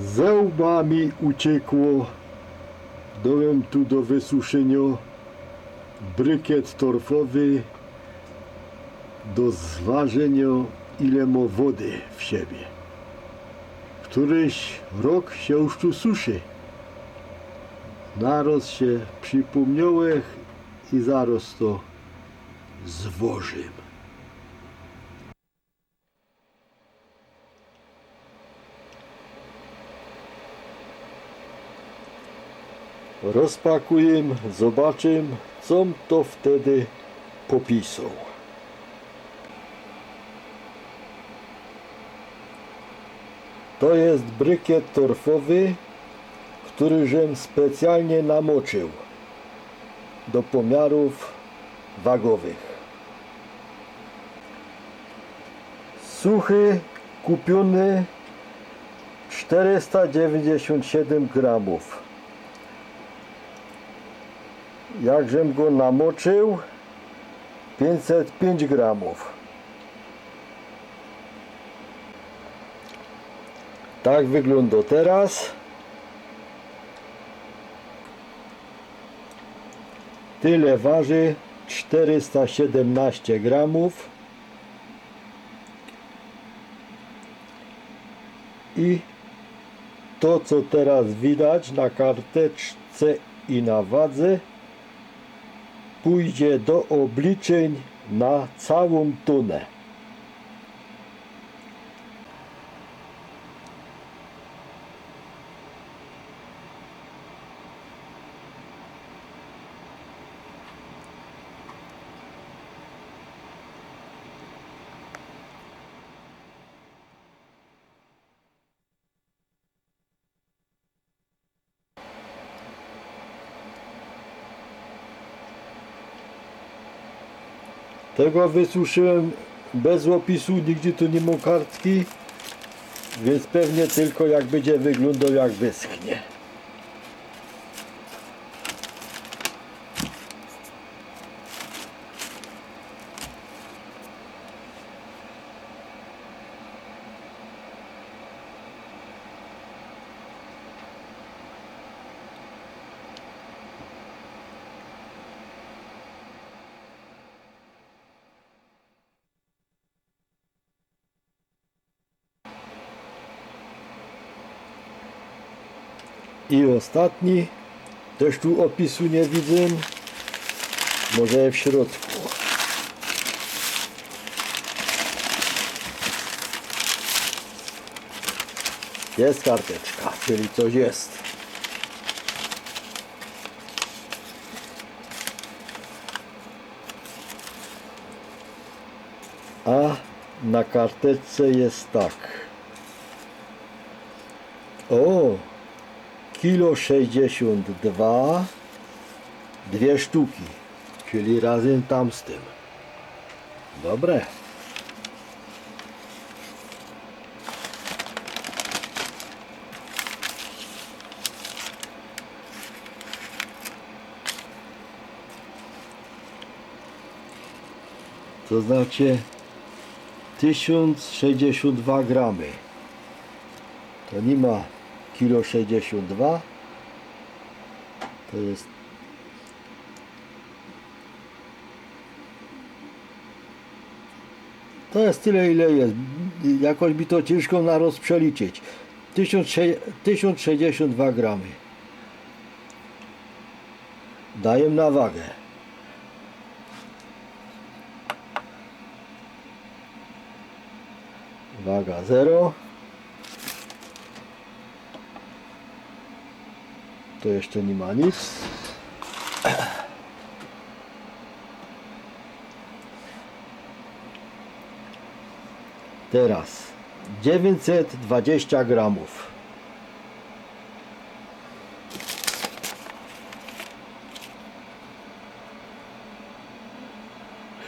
Zełba mi uciekło. Dałem tu do wysuszenia brykiet torfowy do zważenia ile ma wody w siebie. Któryś rok się już tu suszy. Naraz się przypomniałem i zaraz to zwożym. Rozpakuję, zobaczę, co to wtedy popisał. To jest brykiet torfowy, który żem specjalnie namoczył do pomiarów wagowych. Suchy, kupiony 497 gramów. Jakżem go namoczył 505 gramów. Tak wygląda teraz. Tyle waży 417 gramów. I to co teraz widać na karteczce i na wadze pójdzie do obliczeń na całą tonę. Tego wysuszyłem bez opisu, nigdzie tu nie ma kartki, więc pewnie tylko jak będzie wyglądał jak wyschnie. I ostatni, też tu opisu nie widzę, może w środku. Jest karteczka, czyli coś jest. A na karteczce jest tak. O, kilo 62 dwie sztuki czyli razem tam z tym. Dobre. To znaczy 1062 gramy. To nie ma kilo 62 to jest to jest tyle ile jest. Jakoś mi to ciężko na roz przeliczyć 1062 gramy. Daję na wagę. Waga 0 to jeszcze nie ma nic. Teraz 920 gramów.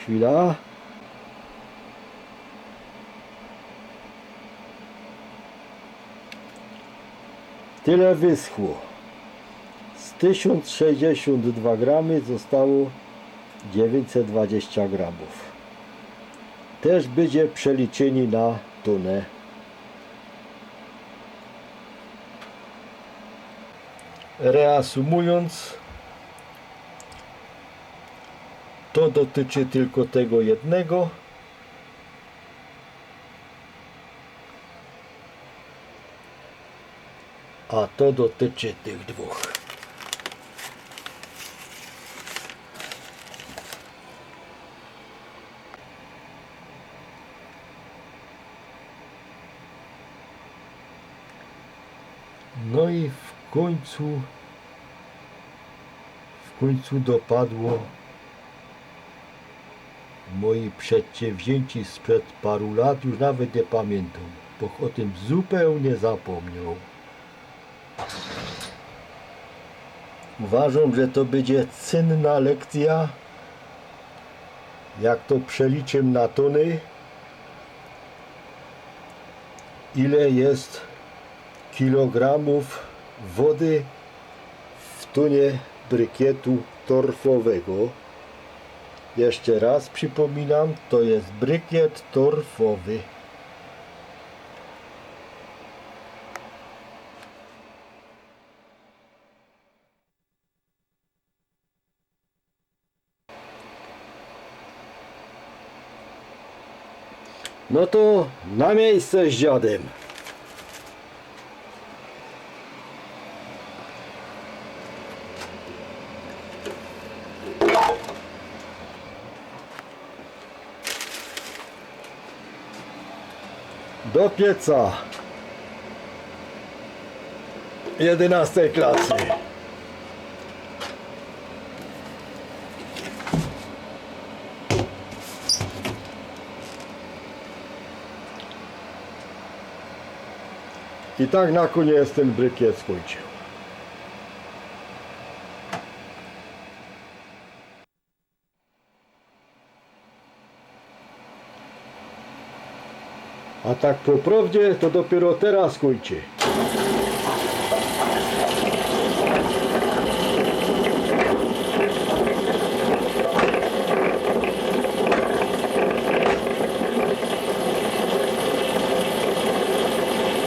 Chwila. Tyle wyschło. Z 1062 gramy zostało 920 gramów. Też będzie przeliczeni na tonę. reasumując, to dotyczy tylko tego jednego. A to dotyczy tych dwóch. No i w końcu w końcu dopadło moi przedsięwzięci sprzed paru lat, już nawet nie pamiętam, bo o tym zupełnie zapomniał. Uważam, że to będzie cenna lekcja. Jak to przeliczę na tony, ile jest kilogramów wody w tunie brykietu torfowego. Jeszcze raz przypominam, to jest brykiet torfowy. No to na miejsce z dziadem. Do pieca. 11 klasy. I tak na koniec ten brykiet skończył. A tak po prawdzie to dopiero teraz kończy.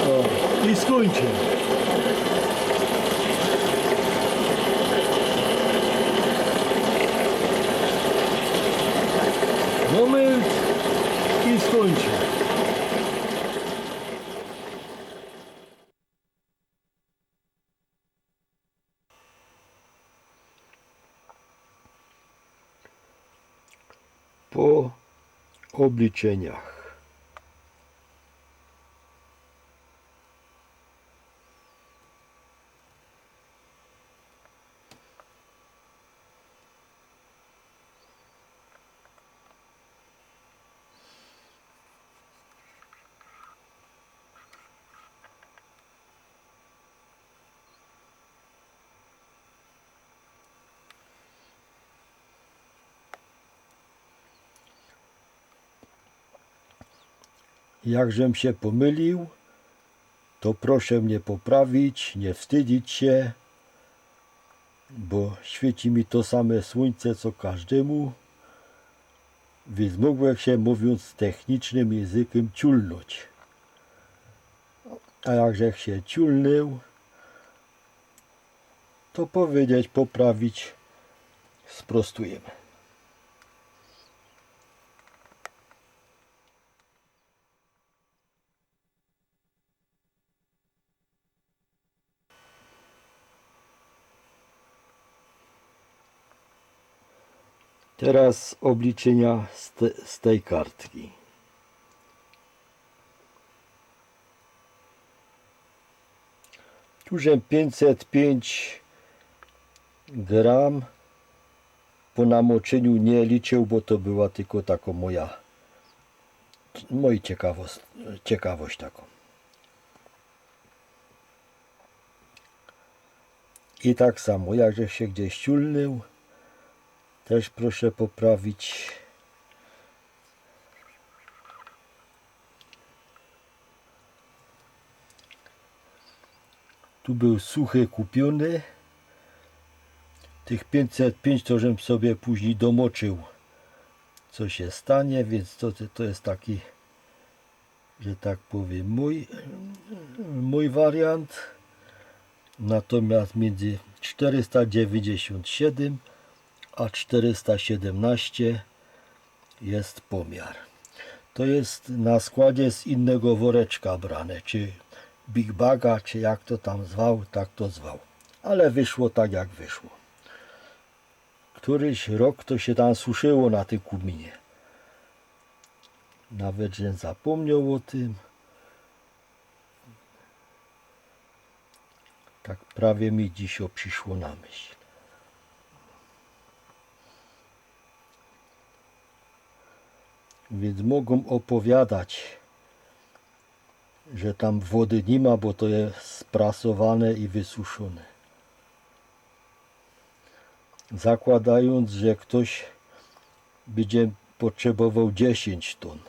O, I. Moment i skończy. обличениях. Jakżem się pomylił, to proszę mnie poprawić, nie wstydzić się, bo świeci mi to same słońce co każdemu, więc mógłbym się mówiąc technicznym językiem ciulnąć. A jakże się ciulnął, to powiedzieć, poprawić, sprostujemy. Teraz obliczenia z, te, z tej kartki. Tuże 505 gram po namoczeniu nie liczył, bo to była tylko taka moja moja ciekawość, ciekawość taką. I tak samo, jakże się gdzieś ciulnął, też proszę poprawić. Tu był suchy kupiony. Tych 505 to żem sobie później domoczył. Co się stanie, więc to, to jest taki, że tak powiem, mój, mój wariant. Natomiast między 497 a 417 jest pomiar. To jest na składzie z innego woreczka brane, czy Big Baga, czy jak to tam zwał, tak to zwał. Ale wyszło tak jak wyszło. Któryś rok to się tam suszyło na tym kuminie. Nawet, że zapomniał o tym. Tak prawie mi dziś przyszło na myśl. Więc mogą opowiadać, że tam wody nie ma, bo to jest sprasowane i wysuszone. Zakładając, że ktoś będzie potrzebował 10 ton.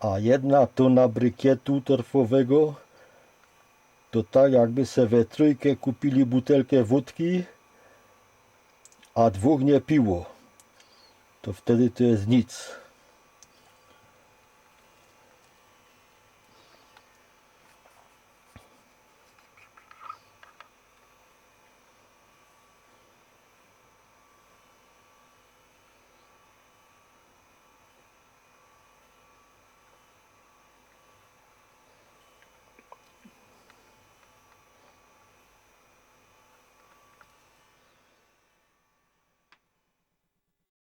A jedna tona brykietu torfowego to tak jakby se we trójkę kupili butelkę wódki, a dwóch nie piło. To wtedy to jest nic.